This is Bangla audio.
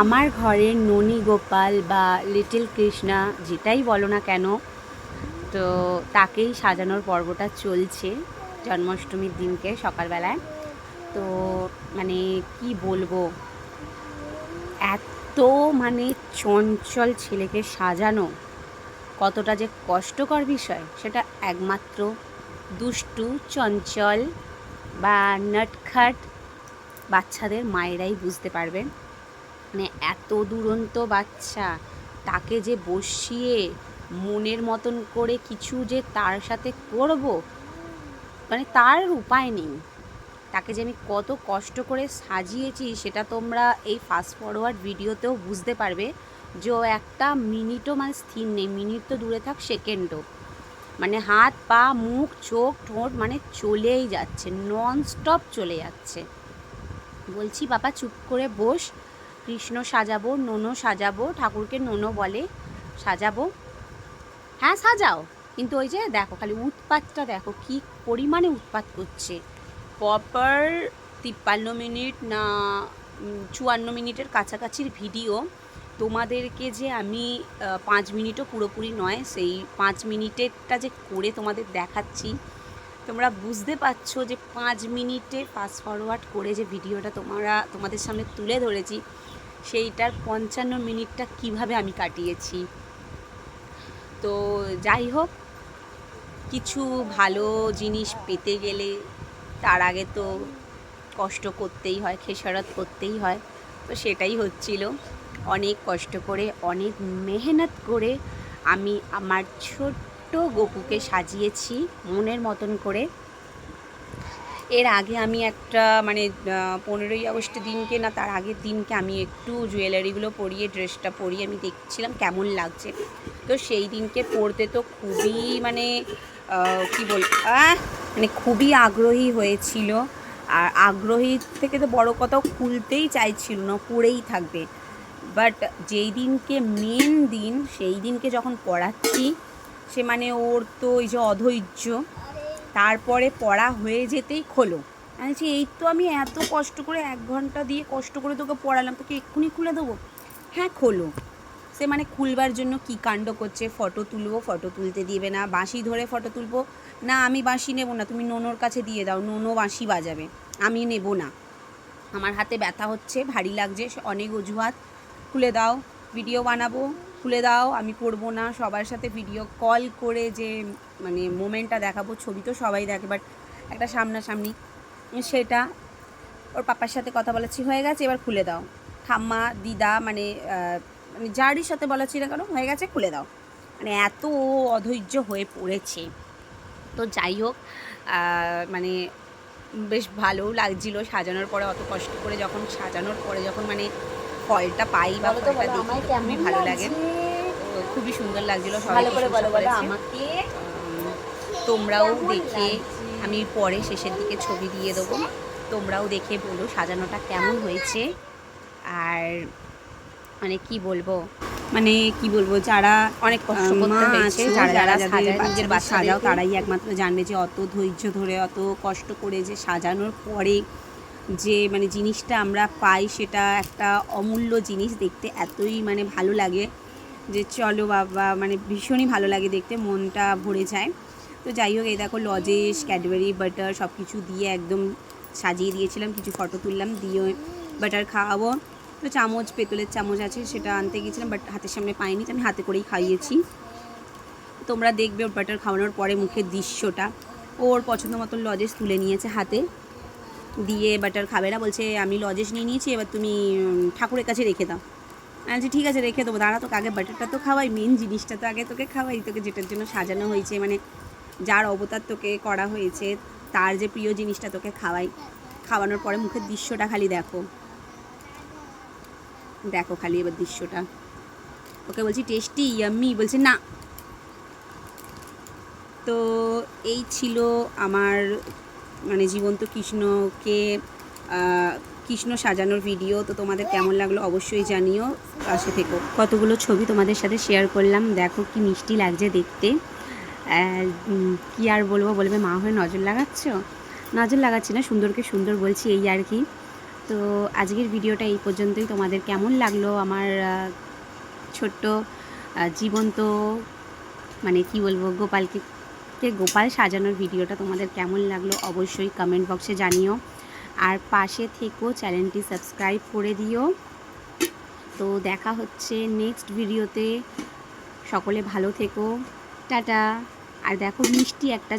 আমার ঘরের ননী গোপাল বা লিটল কৃষ্ণা যেটাই বলো না কেন, তো তাকেই সাজানোর পর্বটা চলছে জন্মাষ্টমীর দিনকে সকালবেলায়। তো মানে কি বলব, এত মানে চঞ্চল ছেলেকে সাজানো, কতটা যে কষ্টকর বিষয়, সেটা একমাত্র দুষ্টু, চঞ্চল বা নটখাট বাচ্চাদের মায়েরাই বুঝতে পারবেন মানে এত দুরন্ত বাচ্চা, তাকে যে বসিয়ে মনের মতন করে কিছু যে তার সাথে করব মানে তার উপায় নেই। তাকে যে আমি কত কষ্ট করে সাজিয়েছি, সেটা তোমরা এই ফাস্ট ফরওয়ার্ড ভিডিওতেও বুঝতে পারবে যে ও একটা মিনিটও মানে স্থির নেই। মিনিট তো দূরে থাক, সেকেন্ডও। মানে হাত, পা, মুখ, চোখ, ঠোঁট মানে চলেই যাচ্ছে নন স্টপ চলে যাচ্ছে। বলছি, বাবা, চুপ করে বস। কৃষ্ণ সাজাবো, নোনো সাজাবো, ঠাকুরকে নোনো বলে সাজাবো। হ্যাঁ সাজাও। কিন্তু ওই যে দেখো, খালি উৎপাতটা দেখো, কি পরিমাণে উৎপাত করছে। প্রপার তিপ্পান্ন মিনিট না চুয়ান্ন মিনিটের কাছাকাছির ভিডিও তোমাদেরকে যে আমি পাঁচ মিনিটও পুরোপুরি নয়, সেই পাঁচ মিনিটেরটা যে করে তোমাদের দেখাচ্ছি তোমরা বুঝতে পারছ যে পাঁচ মিনিটে ফাস্ট ফরওয়ার্ড করে যে ভিডিওটা তোমরা, তোমাদের সামনে তুলে ধরেছি, সেইটার পঞ্চান্ন মিনিটটা কীভাবে আমি কাটিয়েছি। তো যাই হোক, কিছু ভালো জিনিস পেতে গেলে তার আগে তো কষ্ট করতেই হয়, খেসারত করতেই হয়। তো সেটাই হচ্ছিল। অনেক কষ্ট করে, অনেক মেহনত করে আমি আমার ছোট্ট গপুকে সাজিয়েছি মনের মতন করে। এর আগে আমি একটা মানে পনেরোই আগস্ট দিনকে না, তার আগের দিনকে আমি একটু জুয়েলারিগুলো পরিয়ে, ড্রেসটা পরিয়ে আমি দেখছিলাম কেমন লাগছে। তো সেই দিনকে পরতে তো খুবই মানে কি বল মানে খুবই আগ্রহী হয়েছিল। আর আগ্রহী থেকে তো বড় কথাও খুলতেই চাইছিল না, পড়েই থাকবে। বাট যেই দিনকে মেন দিন, সেই দিনকে যখন পড়াচ্ছি সে মানে ওর তো ওই যে অধৈর্য। তারপরে পড়া হয়ে যেতেই খোলো। আমি এই তো আমি এত কষ্ট করে এক ঘণ্টা দিয়ে কষ্ট করে তোকে পড়ালাম, তোকে এক্ষুনি খুলে দেবো? হ্যাঁ খোলো। সে মানে খুলবার জন্য কি কাণ্ড করছে? ফটো তুলবো, ফটো তুলতে দিবে না, বাঁশি ধরে ফটো তুলবো? না, আমি বাঁশি নেব না, তুমি নোনোর কাছে দিয়ে দাও, নোনো বাঁশি বাজাবে, আমি নেব না। আমার হাতে ব্যথা হচ্ছে, ভারী লাগছে, অনেক অজুহাত। খুলে দাও ভিডিও বানাবো। খুলে দাও, আমি করব না। সবার সাথে ভিডিও কল করে যে মানে মোমেন্টটা দেখাবো, ছবি তো সবাই দেখে বাট একটা সামনাসামনি সেটা ওর পাপার সাথে কথা বলেছি হয়ে গেছে, এবার খুলে দাও। ঠাম্মা, দিদা মানে মানে যারই সাথে বলেছি না কেন, হয়ে গেছে, খুলে দাও। মানে এত অধৈর্য হয়ে পড়েছে। তো যাই হোক মানে বেশ ভালোও লাগছিল সাজানোর পরে, অত কষ্ট করে যখন সাজানোর পরে যখন মানে ফলটা পাই বা ফলটা দেখি খুবই ভালো লাগে। তো খুবই সুন্দর লাগছিল সবাই। আমাকে। তোমরাও দেখে আমি পরে শেষের দিকে ছবি দিয়ে দেবো। তোমরাও দেখে বলো সাজানোটা কেমন হয়েছে। আর মানে কি বলব? মানে কি বলব যারা অনেক কষ্ট করতে হয়েছে যারা যারা সাজায় নিজের নিজের সাজাও তারাই একমাত্র জানবে যে অত ধৈর্য ধরে অত কষ্ট করে যে সাজানোর পরে যে মানে জিনিসটা আমরা পাই সেটা একটা অমূল্য জিনিস দেখতে এতই মানে ভালো লাগে যে চলো বাবা মানে ভীষণই ভালো লাগে দেখতে, মনটা ভরে যায়। তো যাই হোক, এই দেখো লজেস, ক্যাডবেরি, বাটার সব কিছু দিয়ে একদম সাজিয়ে দিয়েছিলাম, কিছু ফটো তুললাম, দিয়ে বাটার খাওয়াবো। তো চামচ, পেতলের চামচ আছে, সেটা আনতে গিয়েছিলাম বাট হাতের সামনে পাইনি আমি হাতে করেই খাইয়েছি। তোমরা দেখবে ওর বাটার খাওয়ানোর পরে মুখের দৃশ্যটা। ওর পছন্দ মতন লজেস তুলে নিয়েছে হাতে। দিয়ে বাটার খাবে না, বলছে, আমি লজেস নিয়ে নিয়েছি, এবার তুমি ঠাকুরের কাছে রেখে দাও। বলছি, ঠিক আছে, রেখে দেবো। দাঁড়া, তোকে আগে বাটারটা তো খাওয়াই মেন জিনিসটা তো আগে তোকে খাওয়াই, তোকে যেটার জন্য সাজানো হয়েছে মানে যার অবতার তোকে করা হয়েছে, তার যে প্রিয় জিনিসটা তোকে খাওয়াই। খাওয়ানোর পরে মুখের দৃশ্যটা খালি দেখো। দেখো খালি এবার দৃশ্যটা। ওকে বলছি টেস্টি ইয়াম্মি বলছে, না। তো এই ছিল আমার মানে জীবন্ত কৃষ্ণকে কৃষ্ণ সাজানোর ভিডিও তো তোমাদের কেমন লাগল অবশ্যই জানিও, পাশে থেকো। কতগুলো ছবি তোমাদের সাথে শেয়ার করলাম, দেখো কি মিষ্টি লাগছে দেখতে। কি আর বলব, বলবে মা হয়ে নজর লাগাচ্ছ? নজর লাগাচ্ছি না, সুন্দরকে সুন্দর বলছি এই আর কি। তো আজকের ভিডিওটা এই পর্যন্তই। তোমাদের কেমন লাগল আমার ছোট্ট জীবন্ত মানে কি বলব, গোপালকে কে গোপাল সাজানোর ভিডিওটা তোমাদের কেমন লাগল অবশ্যই কমেন্ট বক্সে জানিও। আর পাশে থেকেও চ্যানেলটি সাবস্ক্রাইব করে দিও। তো দেখা হচ্ছে নেক্সট ভিডিওতে সকলে ভালো থেকো। টাটা। আর দেখো মিষ্টি একটা